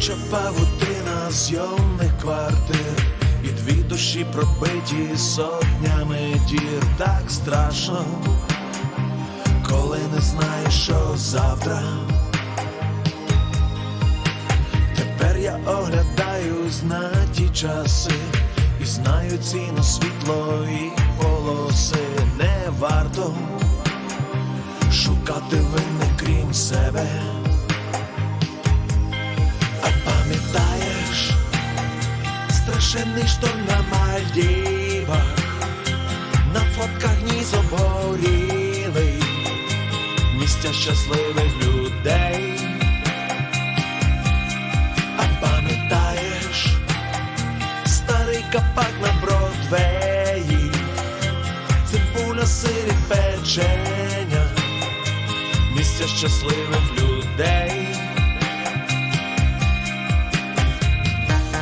Тягуча павутина зйомних квартир І дві душі пробиті сотнями дір Так страшно, коли не знаєш, що завтра. Тепер я оглядаюсь на ті часи І знаю ціну світлої полоси Не варто шукати винних крім себе. Страшенний шторм на Мальдівах, на фотках ніс обгорілий, місця щасливих людей. А пам'ятаєш старий капак на Бродвеї, цибуля сирі печення, місця щасливих людей.